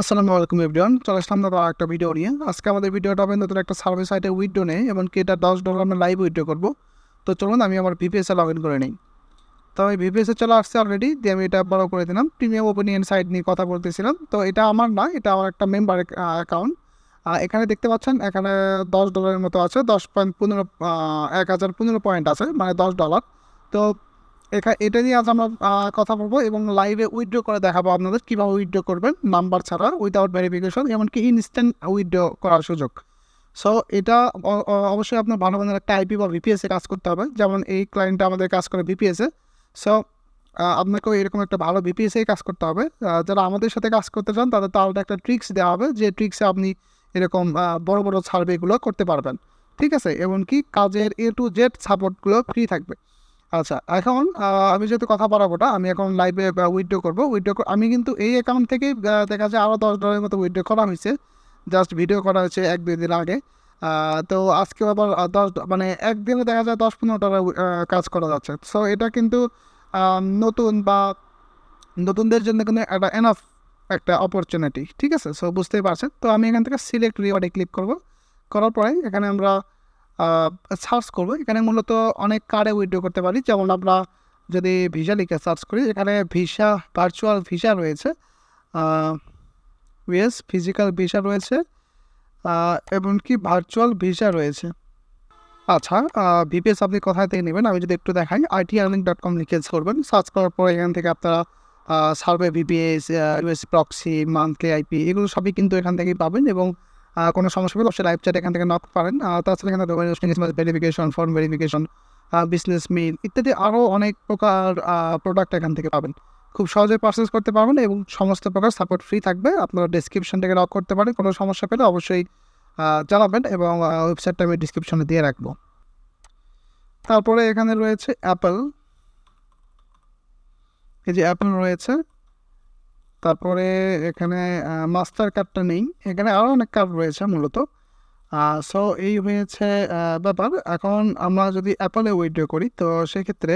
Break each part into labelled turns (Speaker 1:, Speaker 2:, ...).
Speaker 1: আসসালামু আলাইকুম এভরিওয়ান, চলে আসলাম দাদা একটা ভিডিও নিয়ে। আজকে আমাদের ভিডিওটা হবে নতুন একটা সার্ভিস সাইটে উইড্রো নেই এমনকি এটা দশ ডলার আমরা লাইভ উইড্রো করব। তো চলুন আমি আমার ভিপিএসে লগ ইন করে নিই। তো আমি ভিপিএসে চলে আসছে অলরেডি দিয়ে আমি এটা বড় করে দিলাম। প্রিমিয়াম ওপেনিয়ন সাইট নিয়ে কথা বলতেছিলাম। তো এটা আমার না, এটা আমার একটা মেম্বার অ্যাকাউন্ট এখানে দেখতে পাচ্ছেন, এখানে দশ ডলারের মতো আছে, দশ পয়েন্ট পনেরো এক হাজার পনেরো পয়েন্ট আছে মানে দশ ডলার তো এটা নিয়ে আজ আমরা কথা বলব এবং লাইভে উইথড্র করে দেখাবো আপনাদের কীভাবে উইথড্র করবেন নাম্বার ছাড়া উইদাউট ভেরিফিকেশন এমনকি ইনস্ট্যান্ট উইথড্র করার সুযোগ। সো এটা অবশ্যই আপনার ভালো মানের একটা আইপি বা ভিপিএসে কাজ করতে হবে। যেমন এই ক্লায়েন্টটা আমাদের কাজ করে ভিপিএসে সো আপনাকেও এরকম একটা ভালো ভিপিএসেই কাজ করতে হবে। যারা আমাদের সাথে কাজ করতে চান, তাদের তাহলে একটা ট্রিক্স দেওয়া হবে যে ট্রিক্সে আপনি এরকম বড় বড় সার্ভেগুলো করতে পারবেন। ঠিক আছে? এমনকি কাজের এ টু জেড সাপোর্টগুলো ফ্রি থাকবে। আচ্ছা এখন আমি যেহেতু কথা বলাবো না আমি এখন লাইভে উইথড্র করব। উইথড্র আমি কিন্তু এই অ্যাকাউন্ট থেকেই দেখা যায় আরও দশ ডলারের মতো উইথড্র করা হয়েছে। জাস্ট ভিডিও করা হয়েছে এক, দুই দিন আগে। তো আজকে আবার দশ মানে একদিনে দেখা যায় দশ পনেরো ডলার কাজ করা যাচ্ছে। সো এটা কিন্তু নতুন বা নতুনদের জন্য কিন্তু একটা এনাফ একটা অপরচুনিটি ঠিক আছে? সো বুঝতেই পারছেন? তো আমি এখান থেকে সিলেক্ট রিওয়ার্ডে ক্লিক করব। করার পরে এখানে আমরা সার্চ করব। এখানে মূলত অনেক কার্ডে উইথড্র করতে পারি। যেমন আমরা যদি ভিসা লিখে সার্চ করি, এখানে ভিসা ভার্চুয়াল ভিসা রয়েছে। ইয়েস ফিজিক্যাল ভিসা রয়েছে। এমনকি ভার্চুয়াল ভিসা রয়েছে। আচ্ছা ভিপিএস আপনি কোথায় থেকে নেবেন? আমি যদি একটু দেখাই আইটি আর্নিং ডট কম লিখে করবেন। সার্চ করার পর এখান থেকে আপনারা survey VPS US proxy monthly IP এগুলো সবই কিন্তু এখান থেকেই পাবেন এবং কোনো সমস্যা হলে অবশ্যই লাইভ চ্যাট এখান থেকে নক পারেন তাছাড়া এখানে verification form verification business mail ইত্যাদি আরও অনেক প্রকার প্রোডাক্ট এখান থেকে পাবেন। খুব সহজে পারচেস করতে পারবেন এবং সমস্ত প্রকার সাপোর্ট ফ্রি থাকবে। আপনারা ডিসক্রিপশন থেকে লক করতে পারেন, কোনো সমস্যা পেলে অবশ্যই জানাবেন এবং ওয়েবসাইটটা আমি ডিসক্রিপশনে দিয়ে রাখব। তারপরে এখানে রয়েছে অ্যাপেল এই যে অ্যাপেল রয়েছে। তারপরে এখানে মাস্টার কার্ডটা নেই। এখানে আরও অনেক কার্ড রয়েছে মূলত। সো এই হয়েছে ব্যাপার। এখন আমরা যদি অ্যাপেলে উইথড্র করি, তো সেক্ষেত্রে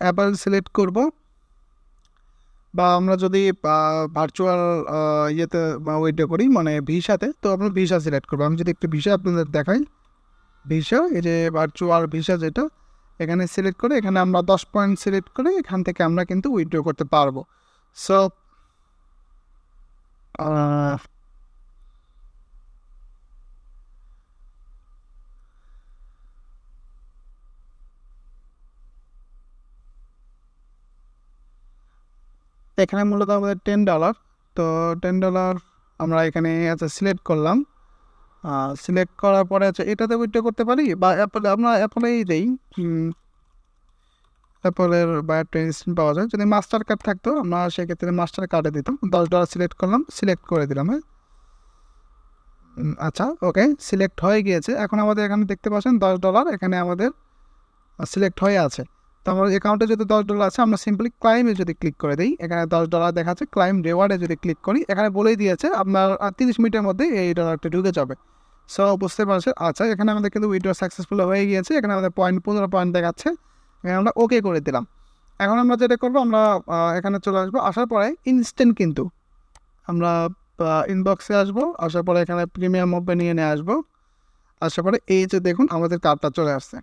Speaker 1: অ্যাপেল সিলেক্ট করব। বা আমরা যদি ভার্চুয়াল ইয়েতে উইথড্র করি মানে ভিসাতে, তো আমরা ভিসা সিলেক্ট করব। আমি যদি একটু ভিসা আপনাদের দেখাই। ভিসা, এই যে ভার্চুয়াল ভিসা যেটা এখানে সিলেক্ট করে, এখানে আমরা দশ পয়েন্ট সিলেক্ট করে এখান থেকে আমরা কিন্তু উইথড্র করতে পারব। সো এখানে মূলত আমাদের টেন ডলার তো টেন ডলার আমরা এখানে আচ্ছা সিলেক্ট করলাম। সিলেক্ট করার পরে আছে এটাতে উইথড্র করতে পারি? বা অ্যাপল আমরা অ্যাপলেই দেই অ্যাপলের বা একটা পাওয়া যায়। যদি মাস্টার কার্ড থাকতো, আমরা সেক্ষেত্রে মাস্টার কার্ডে দিতাম। দশ ডলার সিলেক্ট করলাম সিলেক্ট করে দিলাম হ্যাঁ? আচ্ছা ওকে সিলেক্ট হয়ে গিয়েছে। এখন আমাদের এখানে দেখতে পাচ্ছেন, দশ ডলার এখানে আমাদের সিলেক্ট হয়ে আছে। তো আমার অ্যাকাউন্টে যদি দশ ডলার আছে, আমরা সিম্পলি ক্লাইমে যদি ক্লিক করে দিই, এখানে দশ ডলার দেখাচ্ছে ক্লাইম রেওয়ার্ডে যদি ক্লিক করি, এখানে বলেই দিয়েছে আপনার তিরিশ মিনিটের মধ্যে এই ডলারটা ঢুকে যাবে। সো বুঝতে পারছেন? আচ্ছা এখানে আমাদের কিন্তু উইড্রো সাকসেসফুল হয়ে গিয়েছে, এখানে আমাদের পয়েন্ট পনেরো পয়েন্ট দেখাচ্ছে, এখানে আমরা ওকে করে দিলাম। এখন আমরা যেটা করব, আমরা এখানে চলে আসব, আসার পরে ইনস্ট্যান্ট কিন্তু আমরা ইনবক্সে আসব, আসার পরে এখানে প্রিমিয়াম ওপেন নিয়ে নিয়ে আসব, আসার পরে এই যে দেখুন, আমাদের কার্ডটা চলে আসছে।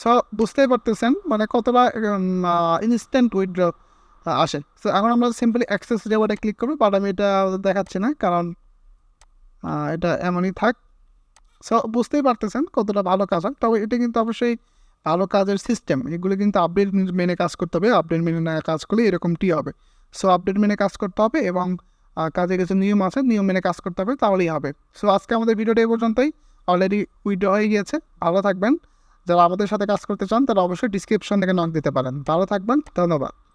Speaker 1: সো বুঝতেই পারতেছেন মানে কতটা ইনস্ট্যান্ট উইথড্র আসে। সো এখন আমরা সিম্পলি অ্যাক্সেস রেওয়ার্ডে ক্লিক করব বাট আমি এটা দেখাচ্ছি না, কারণ এটা এমনই থাক। সো বুঝতেই পারতেছেন কতটা ভালো কাজ হয়। তবে এটা কিন্তু অবশ্যই ভালো কাজের সিস্টেম এগুলো কিন্তু আপডেট মেনে কাজ করতে হবে। আপডেট মেনে না কাজ করলে এরকমটি হবে। সো আপডেট মেনে কাজ করতে হবে এবং কাজের কিছু নিয়ম আছে, নিয়ম মেনে কাজ করতে হবে, তাহলেই হবে। সো আজকে আমাদের ভিডিওটা এই পর্যন্তই। অলরেডি উইড্রো হয়ে গিয়েছে। ভালো থাকবেন। যারা আমাদের সাথে কাজ করতে চান, তারা অবশ্যই ডিসক্রিপশন থেকে নক দিতে পারেন। ভালো থাকবেন, ধন্যবাদ।